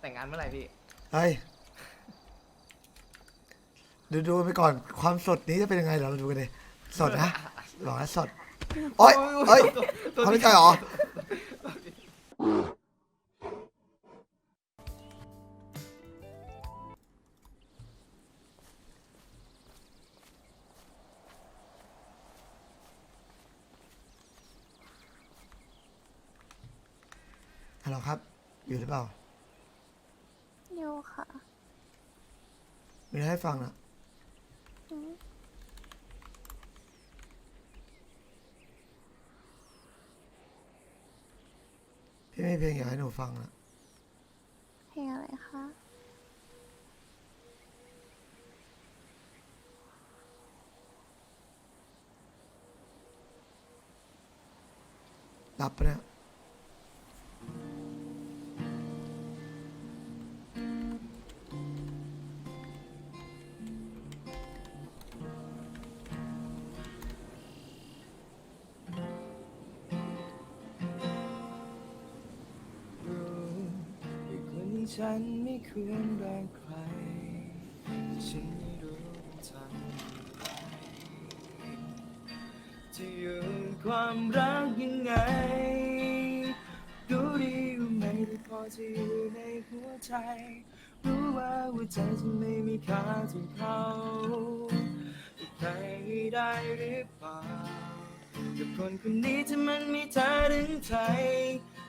แต่งงานเมื่อไหร่พี่ เฮ้ยดูดูไปก่อนความสดนี้จะเป็นยังไงเดี๋ยวเราดูกันเลยสดนะหรอนะสดโอ๊ยเฮ้ยเขาไม่ใจเหรอฮัลโหลครับ อยู่หรือเปล่า อยู่ค่ะ มี อะไรให้ฟังนะอืมพี่ไม่มีเพลงอยากให้หนูฟังนะเพลงอะไรคะรับปะเนี่ย ฉันไม่ควรรักใครแต่ฉันไม่รู้ต้องทำไรจะยู่ความรักยังไง รู้ดีว่าไม่ได้พอจะอยู่ในหัวใจ รู้ว่าหัวใจจะไม่มีค่าเท่าเขาใครได้หรือเปล่ากับคนคนนี้ที่มันมีเธอถึงใจ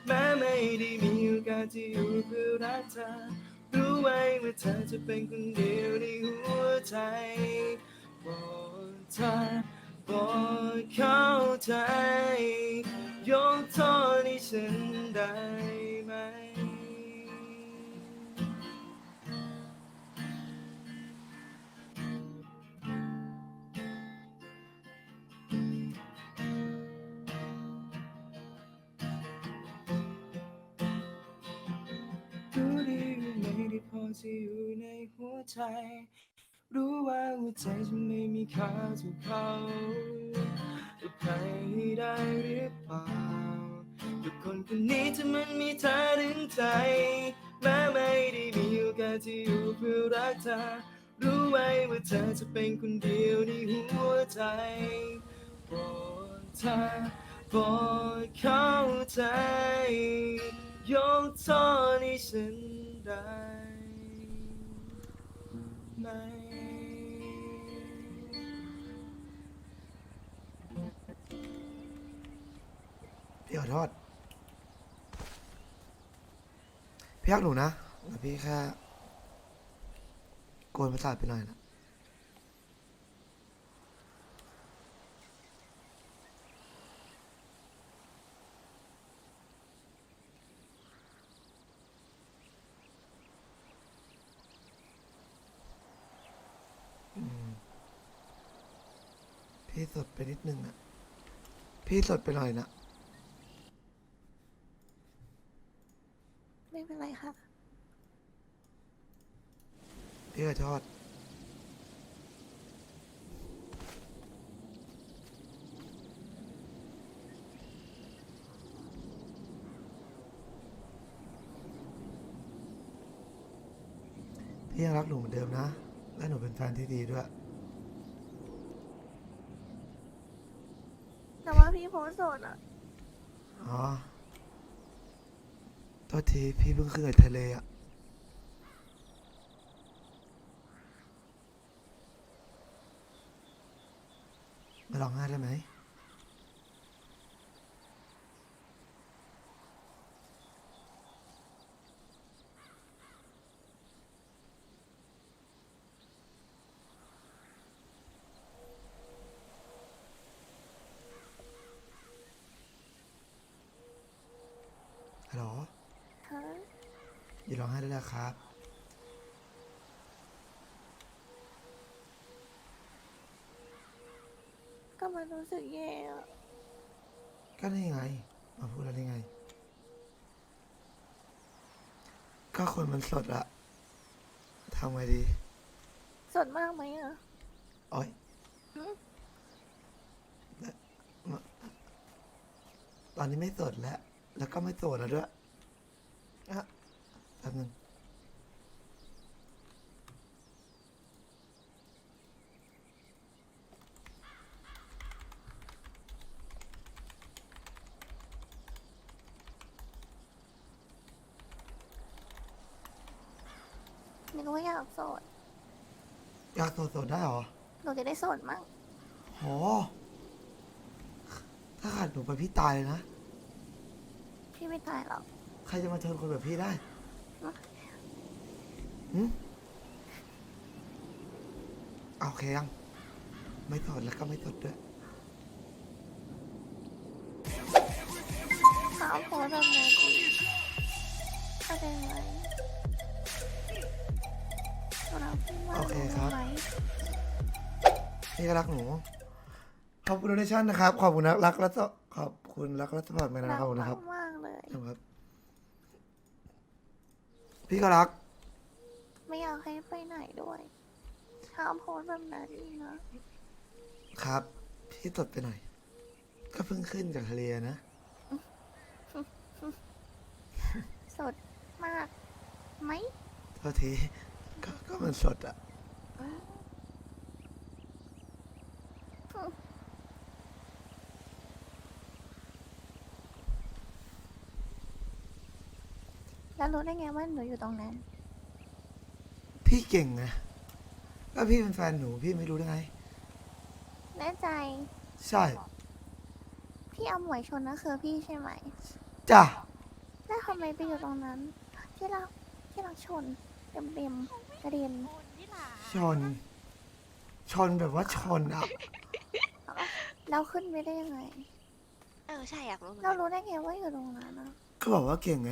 แม้ไม่ได้มีโอกาสที่อยู่เพื่อรักเธอ รู้ไว้ว่าเธอจะเป็นคนเดียวในหัวใจบอกเธอบอกเข้าใจ ยกโทษให้ฉันได้ ได้พอจะอยู่ในหัวใจ รู้ว่าหัวใจจะไม่มีค่าเท่าเขาจะใครได้หรือเปล่ากับคนคนนี้ที่มันมีเธอถึงใจแม้ไม่ได้มีโอกาสที่อยู่เพื่อรักเธอ รู้ไว้ว่าเธอจะเป็นคนเดียวในหัวใจโปรดเธอโปรดเข้าใจยกโทษให้ฉันได้ ไหมพี่ขอโทษพี่รักหนูนะแต่พี่แค่โกนประสาทไปหน่อยนะ ดไปนิดนึงอะพี่สดไปหน่อยนะไม่เป็นไรค่ะ พี่ขอโทษพี่ยังรักหนูเหมือนเดิมนะ และหนูเป็นแฟนที่ดีด้วย แต่ว่าพี่ โสดอะอ๋อโทษทีพี่เพิ่งขึ้นจากทะเลอะมาลองไห้ได้ไหม ฮัลโหล ฮะ อย่าร้องไห้ได้แล้ว ครับก็มันรู้สึกแย่อะก็นี่ไง มาพูดแล้วนี่ไง ก็คนมันสดอะทำไงดีสดมากไหมอะโอ้ยหืมและมาตอนนี้ไม่สดแล้ว แล้วก็ไม่โสดแล้วด้วยอะแป๊บนึง ไม่รู้ว่าอยากโสดอยากโสดๆได้เหรอหนูจะได้โสดมั้งโหถ้าขาดหนูไปพี่ตายเลยนะ พี่ไม่ตายหรอกใครจะมาเชิญคนแบบพี่ได้หืมเอาโอเคยัง ไม่สดแล้วก็ไม่สดด้วยเขาเอาโพสต์แบบไหนดีเข้าใจไหม โอเคครับไหมพี่ก็รักหนู ขอบคุณโดเนชั่นนะครับ ขอบคุณนะรักและสขอบคุณรักและสปอร์ตแมนนะครับขอบคุณนะครับ มากๆเลย ครับ พี่ก็รัก ไม่อยากให้ไปไหนด้วยถ้าเอาโพสต์แบบนั้นอีกนะ ครับ พี่ตดไปหน่อย ก็เพิ่งขึ้นจากทะเลนะ สดมากไหม โทษที ก็ก็มันสดอะแล้วรู้ได้ไงว่าหนูอยู่ตรงนั้น พี่เก่งนะก็พี่เป็นแฟนหนูพี่ไม่รู้ได้ไง แน่ใจ ใช่พี่เอาหมวยชนนะคือพี่ใช่ไหม จ้ะ แล้วทำไมไปอยู่ตรงนั้น ที่เราที่เราชนเต็มเต็มๆ กระเด็นชน ชนแบบว่าชนอะเราขึ้นไปได้ยังไง เออใช่อยากรู้เหมือนเรากันรู้ได้ไงว่าอยู่ตรงนั้นนะก็บอกว่าเก่งไง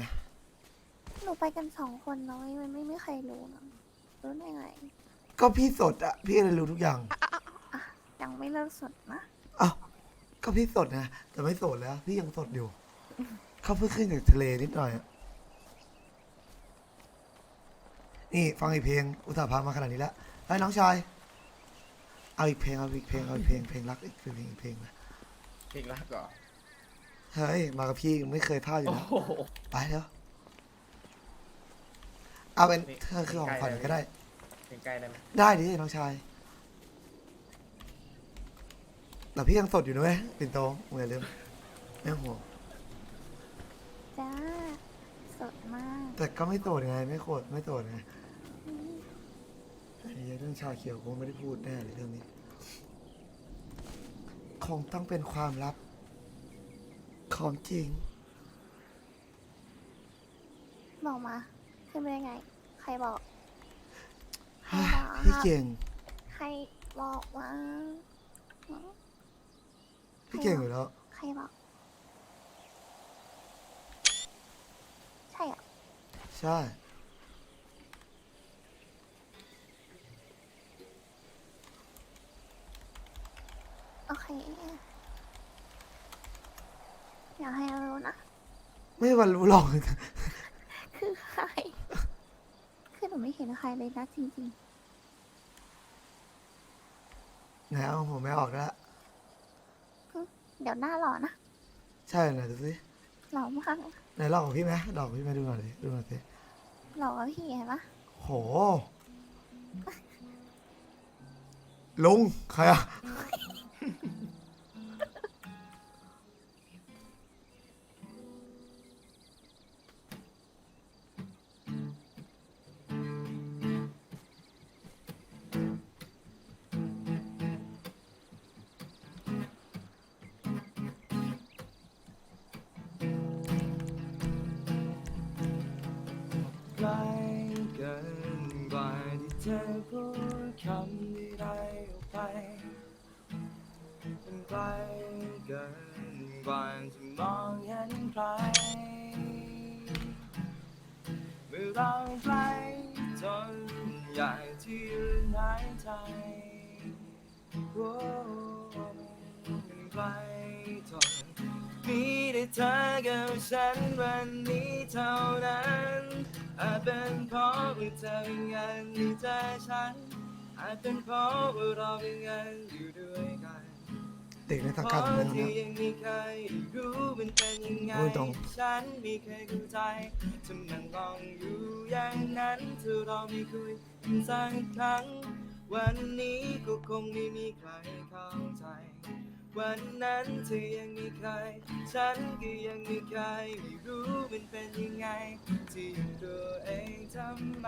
หนูไปกันสองคนเนาะมันไม่มีใครรู้นะรู้ได้ไงก็พี่สดอะพี่เลยรู้ทุกอย่าง ยังไม่เลิกสดนะอ้าว ก็พี่สดนะ แต่ไม่โสดแล้ว พี่ยังสดอยู่ เขาเพิ่งขึ้นจากทะเลนิดหน่อยอะ นี่ฟังอีกเพลงอุตส่าห์พามาขนาดนี้แล้วไอ้ยน้องชาย เอาอีกเพลงเอาอีกเพลงเอาอีกเพลงเพลงรักอีกเพลงอีกเพลงนะเพลงรักเหรอเฮ้ยมากับพี่ไม่เคยพลาดอยู่โอ้แล้วโห ไปแล้วเอาเป็นนี่ เธอคือของขวัญใกล้แล้วก็ได้ เพลงใกล้ได้ไหมได้ดิน้องชายแต่พี่ยังสดอยู่นะเว้ยปิ่นโตมึงอย่าลืมไม่ต้องห่วงจ้า สดมาก แต่ก็ไม่โสดไงไม่โคตรไม่โสดไงอืมไอ้ เรื่องชาเขียวกูไม่ได้พูดแน่เลยเรื่องนี้ คงต้องเป็นความลับ ของจริง บอกมาขึ้นไปได้ไง ใครบอก ใครเฮ้ยบอกพี่เก่ง ใครบอกว่าหือพี่เก่งอยู่แล้ว ใครบอก ใช่เหรอ ใช่ โอเค อยากให้รู้นะ ไม่วันรู้หรอก คือใคร คือหนูไม่เห็นใครเลยนะจริงไหนเอาผมไม่ออกแล้วๆ เดี๋ยวหน้าหล่อนะ ใช่ไหนดูสิหล่อมากไหนลองของพี่ไหมลองของพี่ไหมดูหน่อยดิดูหน่อยสิหล่อกว่าพี่เห็นปะโห ลุงใครอะ ธอพูดคำใดๆออกไปมันไกลเกินกว่าจะมองเห็นใครเมื่อเราใกล้จนอยากที่ยืนหายใจโอ้มันไกลจนมีแต่เธอกับฉันวันนี้เท่านั้น อาจเป็นเพราะว่าเธอเป็นเงินในใจฉัน อาจเป็นเพราะว่าเราเป็นเงินอยู่ด้วยกันเด็กในสังเพกัดราะมึงที่นะ ยังไม่เคยรู้มันเป็นยังไง พูดตรง ฉันไม่เคยเข้าใจจะนั่งมองอยู่อย่างนั้นเธอเราไม่คุยกันสักครั้ง วันนี้ก็คงไม่มีใครเข้าใจ วันนั้นเธอยังไม่เคย ฉันก็ยังไม่เคยไม่รู้มันเป็นยังไง ที่ยังตัวเองทำไม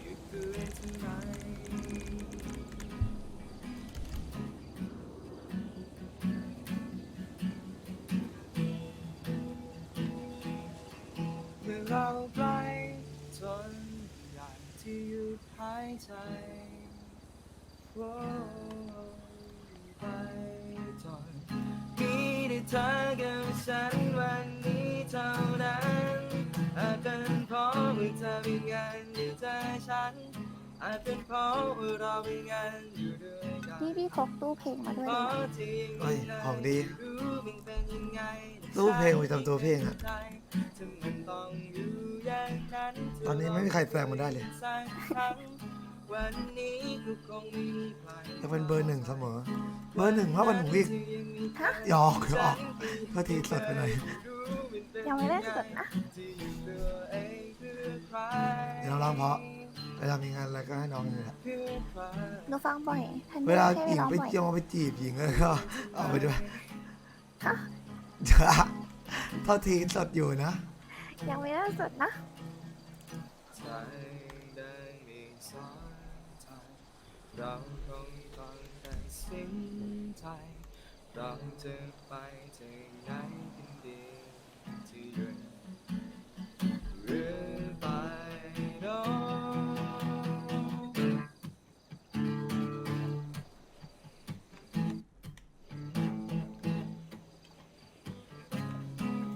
อยู่ตัวเองทำไม เมื่อเราใกล้จน ที่หยุดหายใจโอ้ไปจนมีได้เธอกับฉันวันนี้เท่านั้นอาจเป็นเพราะว่าเธอเป็นงานอยู่ใจฉันอาจเป็นเพราะว่าเราเป็นงานอยู่ด้วยกันพี่พี่พกตู้เพลงมาด้วยเพเลยราะนะที่เฮ้ยของดี รู้มันเป็นยังไงตู้เพลงประจำตัวเพลงอะ ถึงมันต้องอยู่อย่างนั้น ตอนนี้ไม่มีใครแซงมันได้เลยสักครั้งวันนี้ก็คงไม่มีใครยังเป็นเบอร์หนึ่งเสมอ เบอร์หนึ่งมากกว่าหนูอีกฮะหยอกหยอกก็ทีสดไปหน่อยยังไม่ได้สดนะเดี๋ยวเราร้องเพราะเวลามีงานอะไรก็ให้น้องนี่แหละหนูฟังบ่อยทันเวลาให้หญิงร้องไปบ่อยเจียวไปจีบหญิงก็เอาไปด้วยฮะเท่าทีสดอยู่นะ ยังไม่ได้สดนะ ใจได้มีสองทางเราคงต้องตัดสินใจเราจะไปที่ไหนกันดีที่ยืนหรือไปโน่น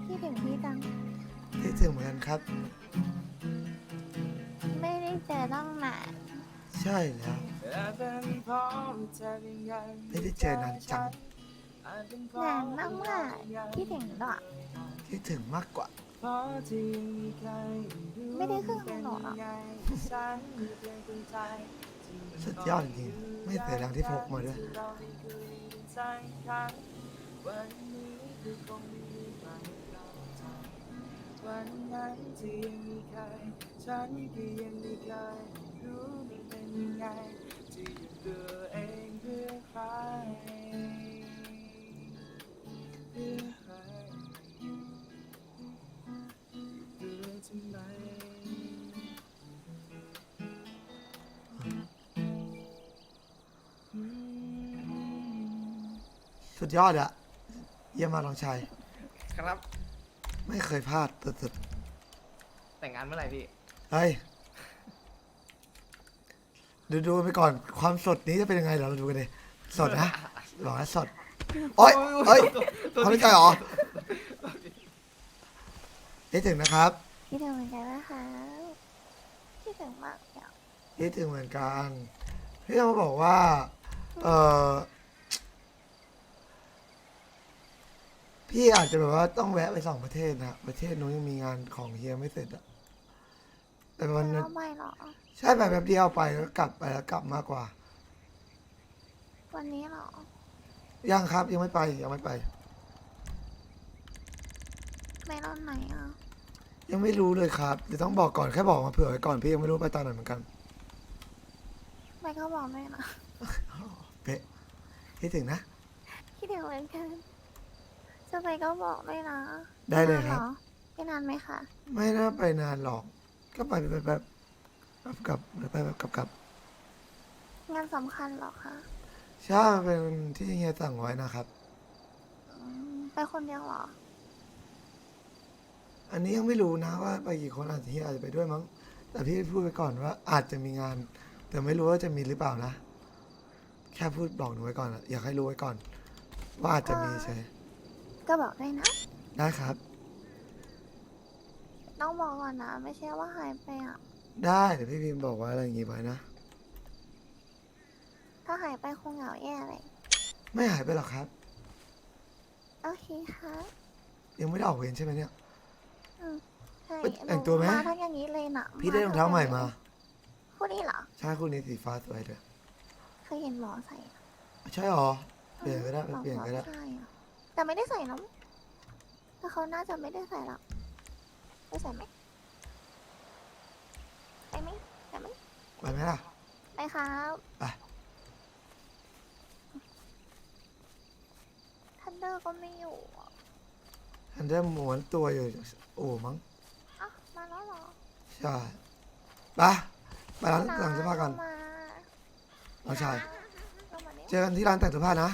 พี่ถึงพี่จังที่ถึงเหมือนกันครับ เจอต้องนานใช่แล้วอาจเป็นเพราะเธอเป็นยังไม่ได้เจอนานจังอาจเป็นเพราะนานมากมากๆพี่ถึงหรอกที่ถึงมากกว่าเพราะที่ยังมีใครรู้ไม่ได้ครึ่งของหนูหรอกเป็นยังไงฉันมีเพียงคนใจที่มันสุดยอดจริงๆไม่เสียแรงที่พกมาด้วยที่เราได้คุยกันสักครั้งวันนี้คือคงไม่มีใครเข้าใจวันนั้นที่ยังมีใคร ฉันก็ยังไม่เคยรู้มันเป็นยังไงที่อยู่ตัวเองเพื่อใครเพื่อใครเพื่อทำไมอืมสุดยอดอะเยี่ยมมากน้องชาย ครับ ไม่เคยพลาดสุดแต่งงานเมื่อไหร่พี่ ๆเฮ้ยดูดูไปก่อนความสดนี้จะเป็นยังไงเดี๋ยวเราดูกันเลยสดนะบอกนะสดโอ๊ยเฮ้ยเขาไม่ใจเหรอนี่ถึงนะครับพี่ถึงเหมือนกันนะคะพี่ถึงมากเดี๋ยวนี่ถึงเหมือนกันพี่จะมาบอกว่า เออพี่อาจจะแบบว่าต้องแวะไปสองประเทศนะประเทศนู้นยังมีงานของเฮียไม่เสร็จอะ แต่วันแล้นั้นวไม่หรอ ใช่ไปแบบเดียวไปแล้วกลับไปแล้วกลับมากกว่า วันนี้หรอ ยังครับยังไม่ไปยังไม่ไปไม่รอนไหนอะ ยังไม่รู้เลยครับเดี๋ยวต้องบอกก่อนแค่บอกมาเผื่อไว้ก่อนพี่ยังไม่รู้ไปตอนไหนเหมือนกันไม่ก็บอกไม่นะเป๊ะคิดถึงนะ คิดถึงเหมือนกันจะไปก็บอกด้วยนะได้เลยครับไม่นานไหมคะ ไม่น่าไปนานหรอก ก็ไปไปแบบแบบกลับไปแบบกลับกลับงานสำคัญเหรอคะใช่มันเป็นที่เฮียสั่งไว้นะครับ อืมไปคนเดียวเหรอ อันนี้ยังไม่รู้นะว่าไปกี่คนอาจจะเฮียอาจจะไปด้วยมั้ง แต่พี่พูดไปก่อนว่าอาจจะมีงาน แต่ไม่รู้ว่าจะมีหรือเปล่านะ แค่พูดบอกหนูไว้ก่อนอะอยากให้รู้ไว้ก่อน ว่าอาจจะมีใช่ก็บอกได้นะ ได้ครับ ต้องบอกก่อนนะ ไม่ใช่ว่าหายไปอะ ได้เดี๋ยวพี่พิมพ์บอกว่าอะไรอย่างงี้ไว้นะ ถ้าหายไปคงเหงาแย่เลย ไม่หายไปหรอกครับ โอเคค่ะยังไม่ได้ออกเวรใช่ไหมเนี่ย ใช่เอ้ยแต่งตัวไหมมาทั้งอย่างนี้เลยนะพี่ได้รองเท้าใหม่มาคู่นี้เหรอ ใช่คู่นี้สีฟ้าสวยเลยเคยเห็นหมอใส่อะใช่หรอ เปลี่ยนก็ได้ไปเปลี่ยนก็ได้ใช่อะแต่ไม่ได้ใส่น้ำแต่เขาน่าจะไม่ได้ใส่หรอก ไปใส่ไหมไปไหมไปไหมไปไหมล่ะ ไปครับไป ทันเดอร์ก็ไม่อยู่อะอันเดอร์ม้วนตัวอยู่โอ้มั้งอะมาแล้วเหรอใช่ไปไปร้านแต่งเสื้อผ้ากันมาน้องชายเรามาเนี่ยเจอกันที่ร้านแต่งเสื้อผ้านะ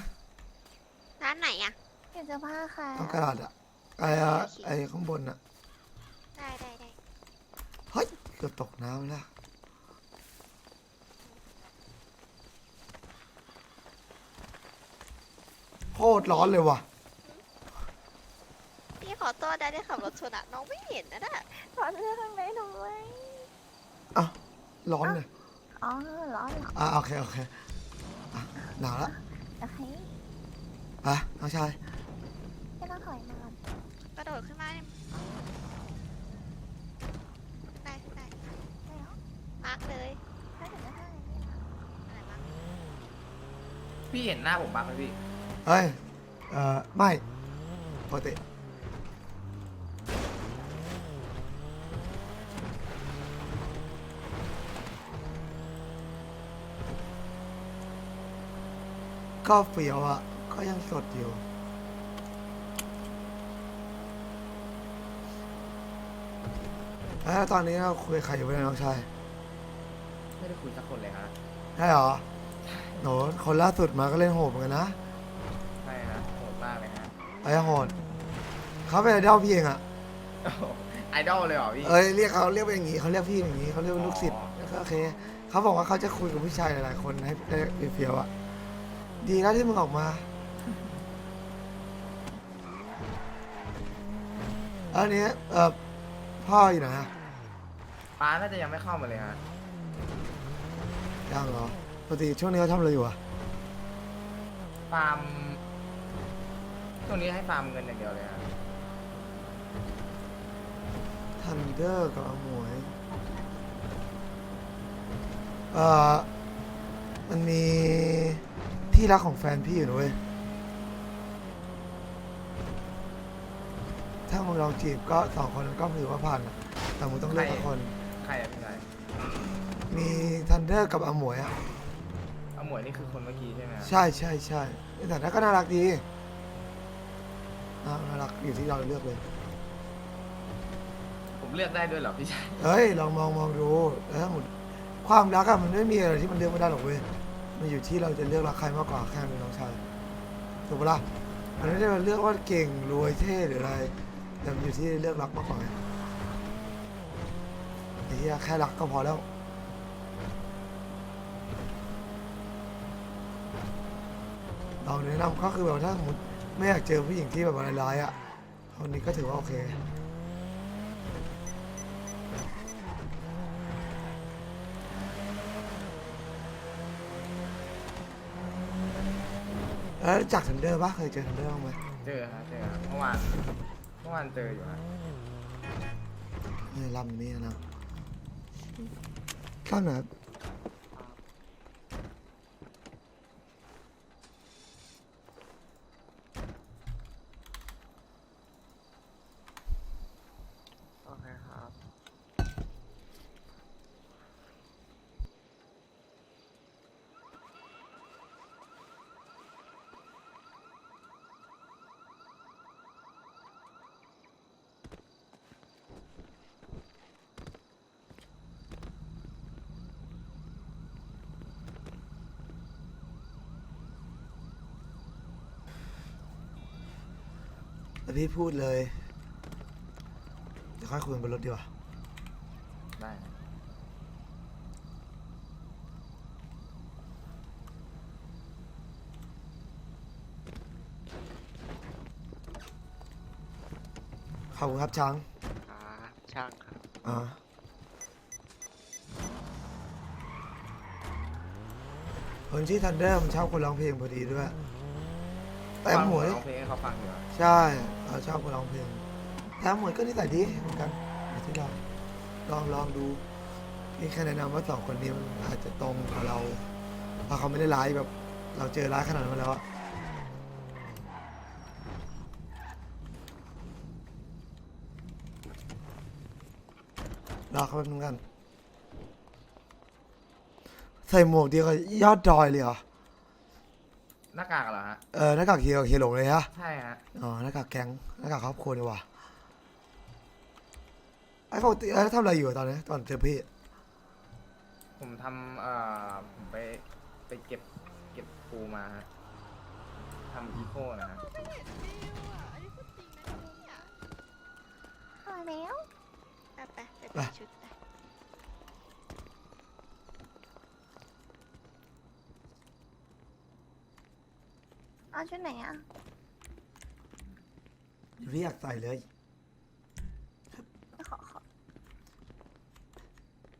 ร้านไหนอะเปลี่ยนเสื้อผ้าค่ะต้องกระดาษอะไอ้อะไอ้ข้างบนอะ ได้ได้ได้กือบตกน้ำแล้วโคตรร้อนเลยว่ะ พี่ขอโทษนะที่ขับรถชนอะน้องไม่เห็นนะน่ะถอดเสื้อข้างในหนูไหมอ้าวร้อนเลยอ๋อร้อนเหรออะโอเคโอเคอะหนาวละโอเคอะน้องชายพี่เราถอยมาก่อนกระโดดขึ้นมาเนี่ยได้ได้ ได้เหรอ มาร์กเลย ถ้าถึงจะให้ อะไรมาร์ค พี่เห็นหน้าผมบ้างไหมพี่ เฮ้ย เอ่อ ไม่ปกติก็เฟียวอะ ก็ยังสดอยู่ แล้วตอนนี้เราคุยกับใครอยู่เนี่ยน้องชาย ไม่ได้คุยสักคนเลยฮะ ได้เหรอ โหนคนล่าสุดมาก็เล่นโหดเหมือนกันนะใช่ฮะโหดมากเลยฮะไอ้โหดเขาเป็นไอดอลพี่เองอะโอ้โหไอดอลเลยเหรอพี่เอ้ยเรียกเขาเรียกเป็นอย่างงี้เขาเรียกพี่อย่างงี้เขาเรียกว่าลูกศิษย์อ๋อก็โอเคเขาบอกว่าเขาจะคุยกับผู้ชายหลายๆคนให้ได้เฟียวๆอะดีแล้วที่มึงออกมาอันนี้เออพ่ออยู่ไหนอะป้าน่าจะยังไม่เข้ามาเลยฮะยังเหรอ ปกติช่วงนี้เขาทำอะไรอยู่อะฟาร์มช่วงนี้ให้ฟาร์มเงินอย่างเดียวเลยฮะทันเดอร์กับอมวยเอ่อมันมีที่รักของแฟนพี่อยู่นะเว้ยถ้ามึงลองจีบก็สองคนก็ถือว่าผ่านอะแต่มึงต้องเลือกสักคน ใครอะพี่ชายมีทันเดอร์กับอมวยอะเอา หมวยนี่คือคนเมื่อกี้ใช่ไหมฮะใช่ใช่ใช่แต่นั้นก็น่ารักดีน่าน่ารักอยู่ที่เราเลือกเลย ผมเลือกได้ด้วยเหรอพี่ชายเฮ้ยลองมองมองดูแล้วถ้าหมดความรักอะมันไม่มีอะไรที่มันเลือกไม่ได้หรอกเว้ยมันอยู่ที่เราจะเลือกรักใครมากกว่าแค่เป็นน้องชายถูกปะล่ะมันไม่ได้มาเลือกว่าเก่งรวยเท่หรืออะไร แต่มันอยู่ที่เลือกรักมากกว่าไงไอ้เหี้ยแค่รักก็พอแล้ว เราแนะนำก็คือแบบถ้าสมมติไม่อยากเจอผู้หญิงที่แบบร้ายๆอะคนนี้ก็ถือว่าโอเคแล้วรู้จากทันเดอร์ปะเคยเจอทันเดอร์บ้างไหมเจอฮะเจอฮะเมื่อวานเมื่อวานเจออยู่ฮะเนี่ยลำนี้นะข้างไหนครับ โอเคครับ แล้วพี่พูดเลย เดี๋ยวค่อยคุยกันบนรถดีกว่า ได้ฮะขอบคุณครับช้างอ่าช่างครับ อ่าคนที่ทันเดอร์มันชอบคนร้องเพลงพอดีด้วย แต่หมวย ร้องเพลงให้เขาฟังอยู่ฮะใช่เราชอบคนร้องเพลงแต่หมวยก็นิสัยดีเหมือนกันอย่างที่เราลองลองดูนี่แค่แนะนำว่าสองคนนี้มันอาจจะตรงกับเราเพราะเขาไม่ได้ร้ายแบบ เราเจอร้ายขนาดนั้นมาแล้วอะรอเขาแป๊บนึงกัน ใส่หมวกเดียวกับยอดดอยเลยเหรอ หน้ากากเหรอฮะ เออหน้ากากเฮียกับเฮียหลงเลยฮะ ใช่ฮะ อ๋อหน้ากากแก๊งหน้ากากครอบครัวดีกว่าไอ้ปกติไอ้ทำอะไรอยู่อะตอนนี้ตอนเจอพี่ ผมทำเอ่อผมไปไปเก็บเก็บปูมาฮะทำอีโคนะฮะไม่เห็นวิวอะ อันนี้พูดจริงนะเนี่ยพอแล้ว ไปไปไปเปลี่ยนชุด เอาชุดไหนอะพี่อยากใส่เลยขอขอ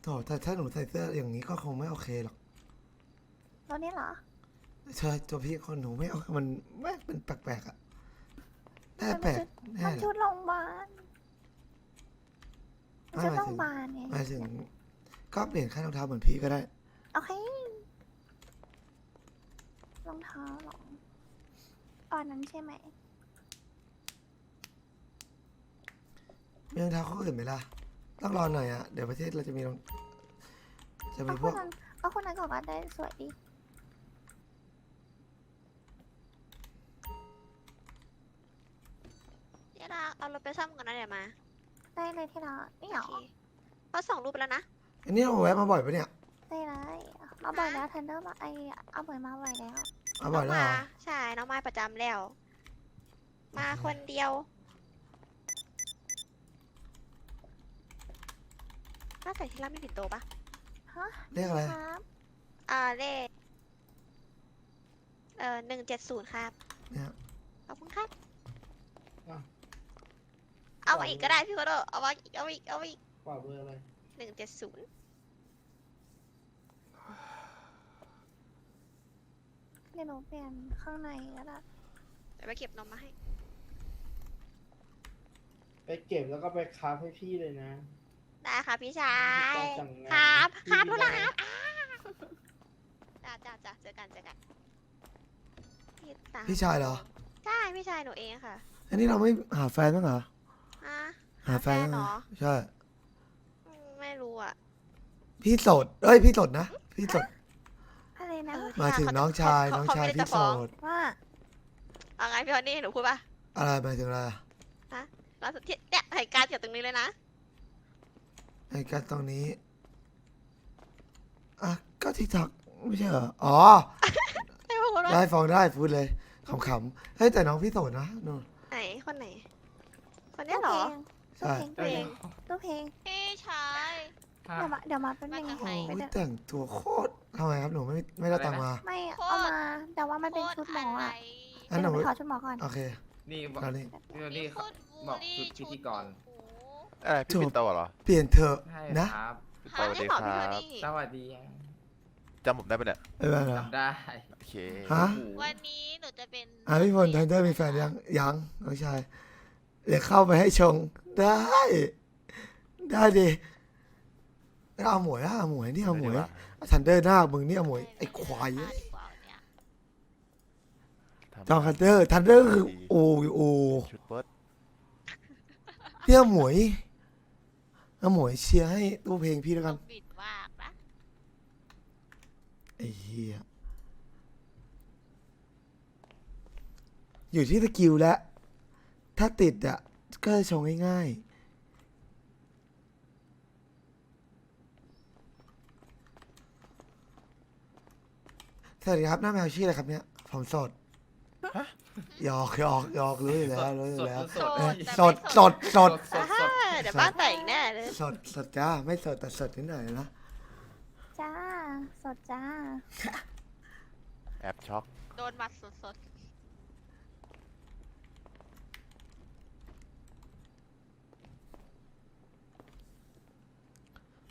โถแต่ถ้าหนูใส่เสื้ออย่างนี้ก็คงไม่โอเคหรอกตัวนี้เหรอใช่ตัวพี่คนหนูไม่เอามันไม่เป็นแปลกๆอะแน่แปลกแน่มันเลยชุดโรงพยาบาลมันชุดไม่โรหงพมายยาถึงบาลไงหมายถึงก็เปลี่ยนแค่รองเท้าเหมือนพี่ก็ได้ โอเครองเท้าเหรอ ตอนนั้นใช่ไหม มีรองเท้าเขาอื่นไหมล่ะ ต้องรอหน่อยอะเดี๋ยวประเทศเราจะมีรองจะเอามีคพวนกนั้นเอาคนนั้นก่อนก็ได้สวยดี เดี๋ยวเราเอารถไปซ่อมก่อนนะเดี๋ยวมาได้เลยที่เรานี่เหรอโอเคเขาส่งรูปไปแล้วนะอันนี้เราแวะมาบ่อยปะเนี่ยได้เลยมาบ่อยแล้วทันเดอร์มาไอเอาบ่อยมาบ่อยแล้ว มาบ่อยแล้วเหรอน้งมาใช่น้องมาประจำแล้ว มาคนเดียวน่าใส่ที่ร้านไม่ผิดโตวปะฮะเรียกอะไร ครับอ่าเลขเอ่อหนึ่งเจ็ดศูนย์ครับเนี่ย ขอบคุณครับอะ เอามาอีกก็ได้พี่โคโดเอามาอีกเอามาอีกเอามาอีกกว่าเบอร์อะไรหนึ่งเจ็ดศูนย์ เดี๋ยวหนูเปลี่ยนข้างในก็ได้เดี๋ยวไปเก็บนมมาให้ ไปเก็บแล้วก็ไปคราฟให้พี่เลยนะ ได้ค่ะพี่ชายต้องสั่งงานครับครับพี่รู้แล้วนะครับอ้าจ้าจ้าจ้าเจอกันเจอกันพี่ตามพี่ชายเหรอ ใช่พี่ชายหนูเองค่ะอันนี้เราไม่หาแฟนบ้างเหรอ อะหาแฟนบ้างเหรอเหรอใช่ อืมไม่รู้อะ พี่โสด เอ้ย พี่โสดนะ พี่โสด อะไรนะเออหมายถึงน้องชายเขาน้องเขาชายไม่ได้พี่จะโสฟ้องดว่าเอาไงพี่ฮอนนี่หนูพูดป่ะอะไรหมายถึงอะไรอะล่าสุดที่เนี่ยเหตุการณ์เกี่ยวตรงนี้เลยนะ ไอ้การตรงนี้อะก็ทิกทักไม่ใช่เหรออ๋อ ไม่พูดว่าได้ฟ้องได้พูดเลยขำๆเฮ้ยแต่น้องพี่โสดนะนู่นไหนคนไหน คนเนี้ยเหรอ ใช่ตู้เพลงตู้เพลงพี่ชาย เดี๋ยวมาเดี๋ยวมาเป็นยังไงมาจากไหนโอ้ไปยเดี๋ยวแต่งตัวโคตรทำไมครับหนูไม่ไม่ได้ตังค์มา ไม่เอามา แต่ว่ามันเป็นชุดหมออะงั้นหเดี๋ยวนูหนู ไปถอดชุดหมอก่อน โอเคนี่บอกตอนนี้ นี่นี่เขาบอกชุดพิธีกรอะไรพี่ปิ่นโตเหรอเปลี่ยนเถอะใช่นะ ครับสวัสดีขอครัพี่บโทนี่สวัสดีจำผมได้ปะเนี่ยไม่เป็นไรเหรอ จำได้โอเคฮะ โอ้โหวันนี้หนูจะเป็นอะพี่พลทันเดอร์มีแฟนยังยังน้องชายเดี๋ยวเข้าไปให้ชงได้ ได้ดิ เอาหมวยอะเอาหมวยนี่เอาหมวยทันเดอร์หน้ามึงนี่เอาหมวยไอ้ควายดีกว่าเนี่ยจองทันเดอร์ทันเดอร์คือโอ้ยโอ้ชุดเปิดพี่เอาหมวยเอาหมวยเชียร์ให้ตู้เพลงพี่แล้วกันบิดมากนะไอ้เหี้ยอยู่ที่สกิลแล้วถ้าติดอะก็จะชงง่ายๆ สวัสดีครับหน้าแมวชื่ออะไรครับเนี่ยผมสดหยอกหยอกหยอกรู้อยู่แล้วรู้อยู่แล้วสดเออสดสดสดสดสดสด อ่าเดี๋ยวบ้านแตกแน่เลยสดสดจ้าไม่สดแต่สดนิดหน่อยนะจ้า สดจ้า แอบช็อก โดนมัดสด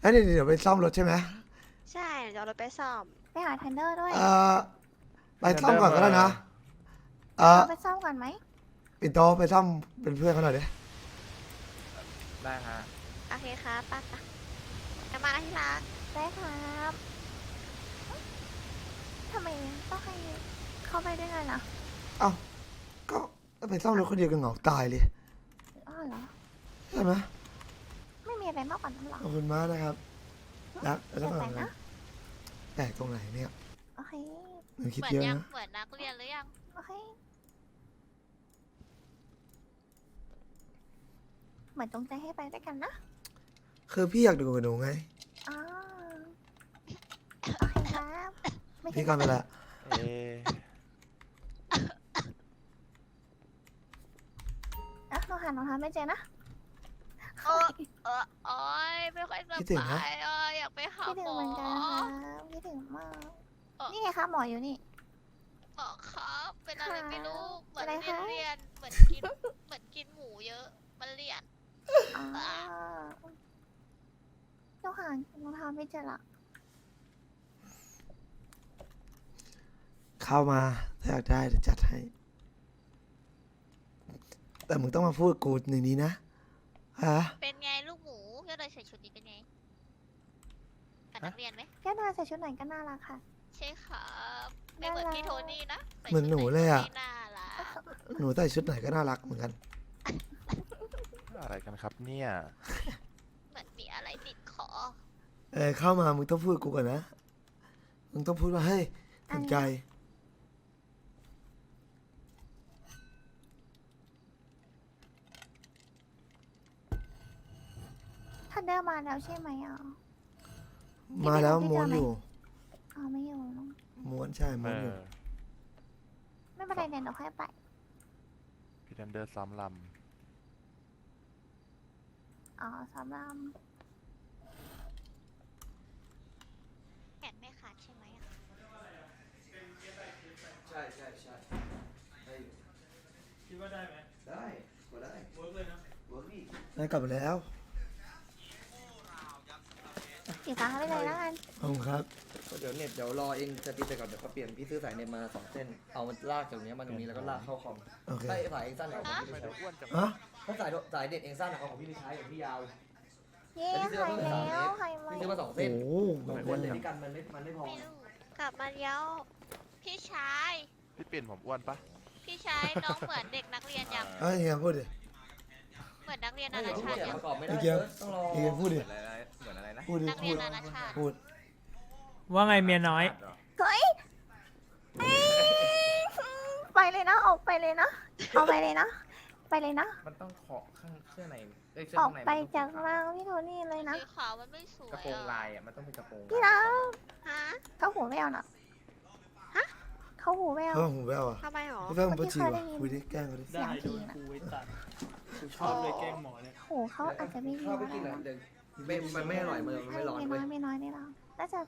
เอ้ยเดี๋ยวเดี๋ยวไปซ่อมรถใช่ไหมๆใช่เดี๋ยวเอารถไปซ่อม ไปหาทันเดอร์ด้วยเอ่อไปซ่อมก่อนก็ได้นะเออเราไปซ่อมก่อนไหมปิ่นโตไปซ่อมเป็นเพื่อนเขาหน่อยดิได้ฮะโอเคครับป้าป้าจะมานะที่รักได้ครับทำไมต้องให้เข้าไปด้วยกันอะเอ้าก็ก็ไปซ่อมรถคนเดียวกันเหงาตายเลยอ๋อเหรอ ใช่ไหมไม่มีอะไรมากกว่านั้นหรอขอบคุณมากนะครับรักแล้วก็แปลกๆนะ แปลกตรงไหนเนี่ยโอเคหนูคิดเหมือนเยอะยังนะเหมือนนักเรียนหรือยังโอเคเหมือนจงใจให้ไปด้วยกันนะคือพี่อยากดูกับหนูไง อ๋อโอเคครับไม่คิพี่ดกันไปละเอ๊ะอะเราหารองเท้าไม่เจอนะ เออเออโอ้ยไม่ค่อยสบายอะอยากไปหาคิดหถึมงอเหมือนกันครับคิดถึงมากเอ่อนี่ไงครับหมออยู่นี่เอมอครับ เป็นอะไรไม่รู้เหมือนอะไรเรียนคะ เรียนเหมือนกินเหมือนกินหมูเยอะ มันเรียนอ่าเจ้าหางรองเท้าไม่เจอละเข้ามาถ้าอยากได้เดี๋ยวจัดให้ แต่มึงต้องมาพูดกับกูในนี้นะ ฮะเป็นไงลูกหมูเพื่อนเลยใส่ชุดนี้เป็นไงกับนักเรียนไหมแก้วนาใส่ชุดไหนก็น่ารักค่ะ ใช่ครับไม่เหมือนพี่โทนี่นะใส่เหมือนหนูชุดไเลยอะไม่น่ารักหนูใส่ชุดไหนก็น่ารักเหมือนกัน อะไรกันครับเนี่ย เหมือนมีอะไรติดคอเออเข้ามามึงต้องพูดกับกูก่อนนะ มึงต้องพูดว่าเฮ้ยสนใจ ทันเดอร์มาแล้วใช่ไหมอะมาแล้วพี่ม้วนจะไหมอยู่อ๋อไม่อยู่ม้วนใช่ม้เอวนอยู่อไม่เป็นไรเดี๋ยวเราค่อยไป พี่เทนเดอร์ซ้อมลอ๋อสำหรับแขนไม่ขาดใช่ไหมอะใช่ใช่ใช่ได้อยู่คิดว่าได้ไหมได้ก็ได้เวิร์กเลยนะเวิร์กนี่ได้กลับมาแล้ว สีฟ้าไปเลยแล้วกันขอบคุณครับ เดี๋ยวเน็ตเดี๋ยวรอเองจะติดไปก่อนเดี๋ยวเขาเปลี่ยนพี่ซื้อสายเน็ตมาสองเส้น เอามันลากจากตรงเนี้ยมาตรงนี้แล้วก็ลากเข้าคอมโอเค ถ้าสายเองสั้นเอาของพี่ไปใช้ำอ้วนจังฮะถ้าสายสายเน็ตเองสั้นเอาของพี่ไปใช้ของพี่ยาวเย้หายแล้วหายไหมพี่ซื้อมาสองโอ้เส้นโหสองอ้เส้วนนเลยจังที่กันมันไม่มันไม่พอไม่รู้กลับมาแล้วพี่ชาย พี่ปิ่นผมอ้วนปะพี่ชายน้องเหมือนเด็กนักเรียนยังเฮ้ยเฮียพูดดิ เหมือนนักเรียนไม่นาเดี๋ยนาวพี่ชาติแกะยังประกอบไม่ได้ไอ้เจี๊ยบต้องรอเฮียพูดดิเหมือนอะไรนะ พูดดินักพูเรียดนนานาชาติพูดว่าไงเมียน้อย เฮ้ยไปเลยนะออกไปเลยนะออกไปเลยนะ ไปเลยนะ มันต้องขอข้างเสื้อในเอ้ยเสื้อออกข้างในไปมันต้องจากร่างพี่โทนี่เลยนะสีขาวมันไม่สวยกระโปรงอะลายอะมันต้องเป็นกระโปรงพี่รักฮะเข้าหูไม่เอานะฮะเข้าหูไม่เอา เพิ่มหูแววอะทำไมหรอพี่เพิ่มปะชีเมื่อกี้เคยได้วะยินคุยดิแกล้งเขาดิเสียงได้ผีโดนน่ะกูไว้ตัดกูชอบเลยแกล้งหมอเนี่ย หูเขาอาจจะไม่ดีข้าวไปนะกินนะ เดี๋ยว ไม่มันไม่อร่อยมือมันไม่ร้อนไม่เว้น้อยยไม่น้อยนี่เราน่าจะ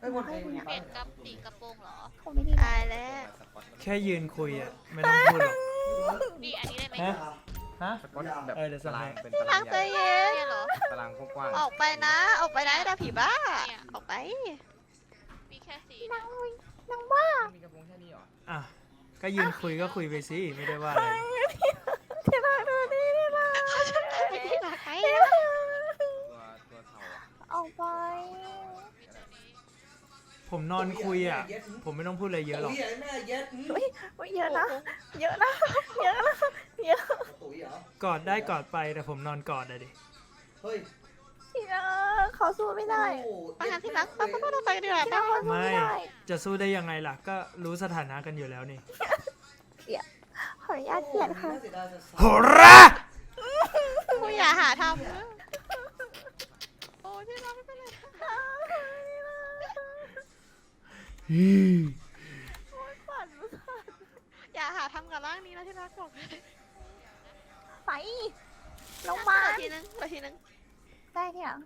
ไม่หมดเองเปลี่ยนกับสีกระโปรงเหรอคงไม่ดีนะตายแล้วสปอตแค่ยืนคุยอะไม่ต้องพูดหรอก นี่อันนี้ได้ไหมฮะ ฮะสปอตแบบเออเดี๋ยวสั่งตารางให้ เป็นตารางใหญ่เนี่ยเหรอ ตารางกว้างออกไปนะ ออกไปนะดาผีบ้า ออกไป มีแค่สีนางวินางบ้าๆมีกระโปรงแค่นี้เหรอ อะ ก็ยืนคุยก็คุยไปสิไม่ได้ว่าอะไรที่รักดูนี่ที่รัก ไปที่ไหน ตัวตัวเทา อะออกไป ผมนอนคุยอะ ผมไม่ต้องพูดอะไรเยอะหรอก ตุ๋ยแม่เย็ดอุ๊ยเยอะนะ เยอะนะ เยอะนะเยอะตุ๋ยเหรอกอดได้กอดไปแต่ผมนอนกอดอะดิ เฮ้ยที่รักเขาสู้ไม่ได้โอ้ไปกันที่รักไปไปไปไปดีกว่าที่รักเขาสู้ไม่ ไม่ได้จะสู้ได้ยังไงล่ะ ก็รู้สถานะกันอยู่แล้วนี่ขออนุญาตเขียนค่ะ น่าเสียดายจะโหระ กูอย่าหาทำโอ้ ที่รักไม่เป็นไรฮีอย่าหาทำกับร่างนี้นะที่รักบอกไปลงมาทีนึงไปทีนึงได้ที่หลัง